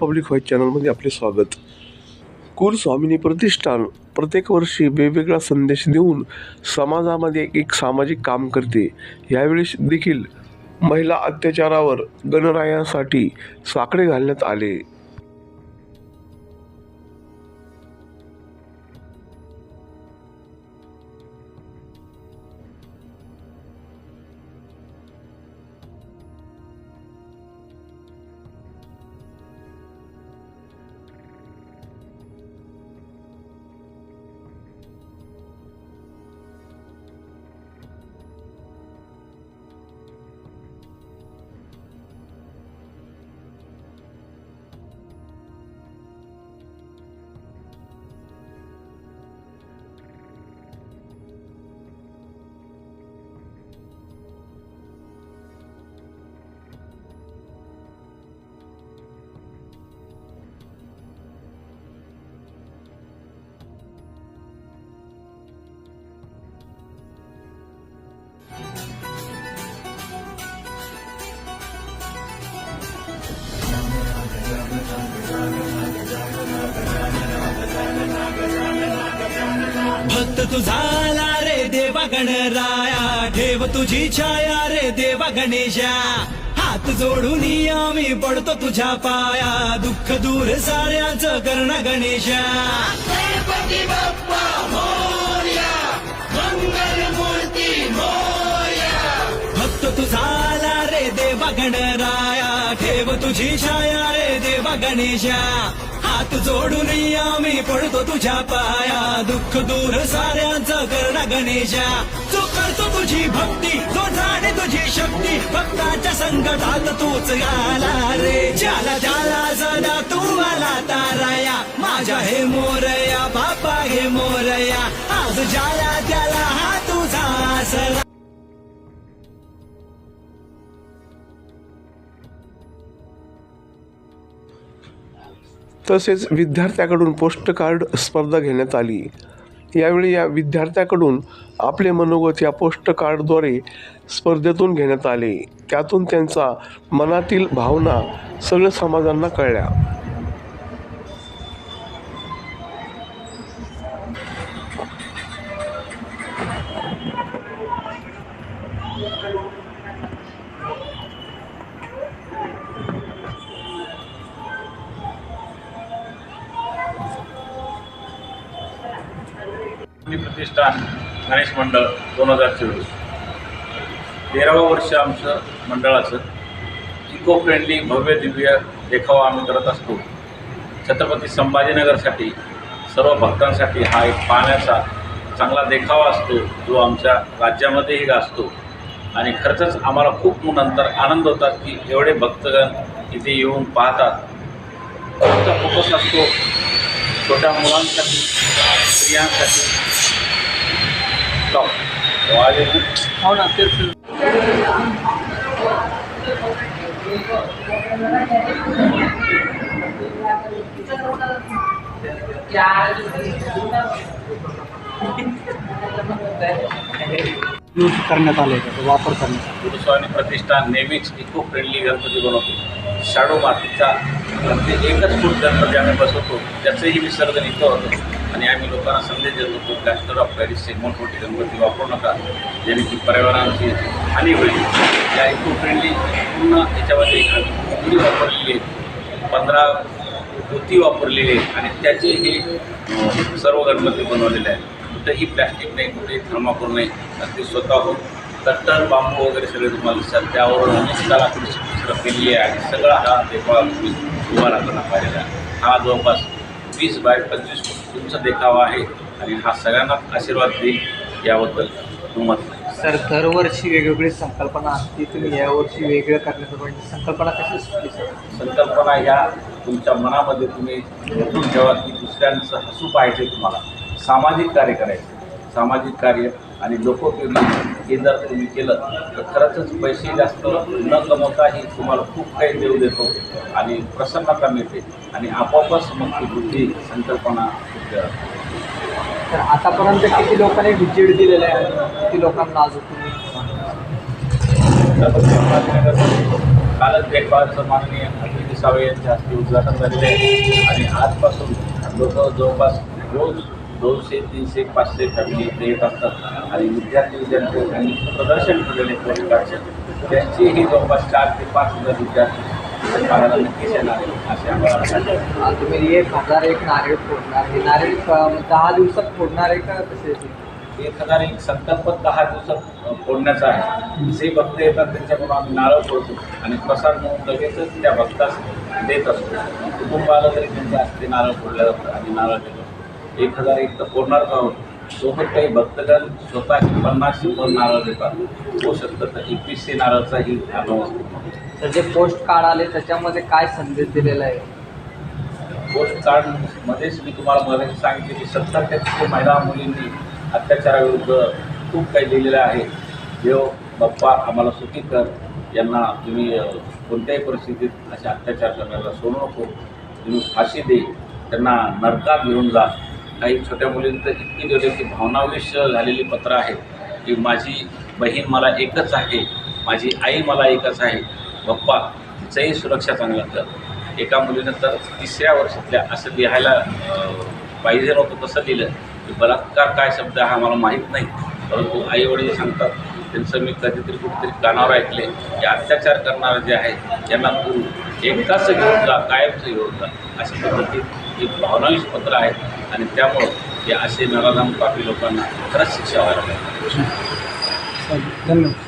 Public white चॅनलमध्ये आपले स्वागत. कुलस्वामिनी प्रतिष्ठान प्रत्येक वर्षी वेगवेगळा संदेश देऊन समाजामध्ये एक सामाजिक काम करते. यावेळी देखील महिला अत्याचारावर गणरायासाठी साकडे घालण्यात आले. भक्त तुझाला रे देवा गणराया ठेव तुझी छाया रे देवा गणेशा. हात जोडून आम्ही पडतो तुझ्या पाया दुःख दूर साऱ्याचं कर्ण गणेशा. गणपती बाप्पा मोरया मंगल मूर्ती मोरया. भक्त तुझाला रे देवा गणराया ठेव तुझी छाया रे देवा गणेशा. हात जोडून आम्ही पडतो तुझ्या पाया. दुःख दूर साऱ्यांचं करणा गणेशा. जो करतो तुझी भक्ती तो जाणे तुझी शक्ती भक्ताच्या संकटात तूच आला रे. ज्याला ज्याला सदा तू आला ताराया. माझ्या हे मोरया बापा हे मोरया. आज ज्याला त्याला हा तसेच विद्यार्थ्याकडून पोस्ट कार्ड स्पर्धा घेण्यात आली. यावेळी या विद्यार्थ्याकडून आपले मनोगत या पोस्ट कार्डद्वारे स्पर्धेतून घेण्यात आले. त्यातून त्यांचा मनातील भावना सगळ्या समाजांना कळल्या. प्रतिष्ठान गणेश मंडळ दोन हजार चोवीस. तेरावं वर्ष आमचं मंडळाचं इको फ्रेंडली भव्य दिव्य देखावा आम्ही करत असतो. छत्रपती संभाजीनगरसाठी सर्व भक्तांसाठी हा एक पाहण्याचा चांगला देखावा असतो जो आमच्या राज्यामध्येही गाजतो. आणि खरंच आम्हाला खूप नंतर आनंद होतात की एवढे भक्तगण इथे येऊन पाहतात. आमचा फोकस असतो छोट्या मुलांसाठी स्त्रियांसाठी स्टॉप वाजले हो। ना तेच यूज करण्यात आले त्याचा वापर करण्यात आला. गुरुस्वामी प्रतिष्ठान नेहमीच इको फ्रेंडली गणपती बनवतो शाडो मातीचा प्रत्येक एकच फूट गणपती आम्ही बसवतो. त्याचंही विसर्जन इथं होतं. आणि आम्ही लोकांना संदेश देतो होतो प्लॅस्टर ऑफ पॅरिसचे मोठमोठे गणपती वापरू नका. जेणे की पर्यावरणाची हानी होईल. या इको फ्रेंडली पूर्ण याच्यामध्ये पुरी वापरलेली आहे. पंधरा पोती वापरलेली आहे. आणि त्याचे हे सर्व गणपती बनवलेले आहेत. कुठेही प्लॅस्टिक नाही कुठेही थर्माकोल नाही. अगदी स्वतःहून कट्टर बांबू वगैरे सगळे तुम्हाला दिसतात. त्यावर अनेक कलाकृती आहे. आणि सगळा हा देखावा तुम्ही उभा राहताना पाहिलेला. हा जवळपास वीस बाय पंचवीस तुमचा देखावा आहे आणि हा सगळ्यांना आशीर्वाद देईल याबद्दल मत नाही. सर दरवर्षी वेगवेगळी संकल्पना असते. तुम्ही यावर्षी वेगळं करण्याचं म्हणजे संकल्पना कशी सुचली सर? संकल्पना ह्या तुमच्या मनामध्ये तुम्ही ठेवा की दुसऱ्यांचं हसू पाहायचे तुम्हाला. सामाजिक कार्य करायचे. सामाजिक कार्य आणि लोकोपयोगी हे जर तुम्ही केलं तर खरंच पैसे जास्त न कमवताही तुम्हाला खूप काही देऊ देतो आणि प्रसन्नता मिळते आणि आपोआपच मग ती बुद्धी संकल्पना तर आतापर्यंत किती लोकांनी व्हिजिट दिलेलं आहे? किती लोकांना अजून तुम्ही कालच भेटवायचं माननीय अतिथी सावे यांच्या हस्ते उद्घाटन झालेले आहे. आणि आजपासून लोक जवळपास रोज दोनशे तीनशे पाचशे फॅमिली इथे येत असतात. आणि विद्यार्थी विद्यार्थी आणि प्रदर्शन केलेले पोस्टकार्डचे त्यांचीही जवळपास चार ते पाच हजार विद्यार्थी नक्कीच येणार असे आम्हाला तुम्ही एक हजार एक नारळ फोडणार. हे नारळ दहा दिवसात फोडणार आहे का कसे एक हजार एक संकल्प दहा दिवसात फोडण्याचा आहे. जे भक्त येतात त्यांच्याकडून आम्ही नारळ फोडतो आणि प्रसाद म्हणून लगेचच त्या भक्तास देत असतो. कुटुंबाला जरी त्यांच्या हस्ते नारळ फोडलं जातं आणि नारळ देतो एक हजार एक तर फोडणारच आहोत सोबत काही भक्तगण स्वतः पन्नास शंभर नारळ देतात. होऊ शकतं तर एकवीसशे नारळचाही आभाव असतो. तर जे पोस्ट कार्ड आले त्याच्यामध्ये काय संदेश दिलेला आहे? पोस्ट कार्डमध्येच मी तुम्हाला मध्ये सांगितले की सत्तर टक्के महिला मुलींनी अत्याचाराविरुद्ध खूप काही लिहिलेलं आहे. देव बाप्पा आम्हाला सुखी कर. यांना तुम्ही कोणत्याही परिस्थितीत असे अत्याचार करण्याला सोडू नको. तुम्ही फाशी दे. त्यांना नरकात घेऊन जा. काही छोट्या मुलींचं इतकी लिहिली की भावनाविष झालेली पत्र आहेत की माझी बहीण मला एकच आहे माझी आई मला एकच आहे बाप्पा तिचंही सुरक्षा चांगला कर. एका मुलीनं तर तिसऱ्या वर्षातल्या असं लिहायला पाहिजे नव्हतं तसं लिहिलं. की बलात्कार काय शब्द हा मला माहीत नाही. परंतु आईवडील सांगतात त्यांचं मी कधीतरी कुठेतरी कानावर ऐकले की अत्याचार करणारे जे आहेत त्यांना तू एकदाच घेऊन जा कायमचं घेऊन जा अशा पद्धतीत ही भावनावीस पत्र आहे आणि त्यामुळं हे असे नराधाम पापी लोकांना खरंच शिक्षा व्हायला पाहिजे. धन्यवाद.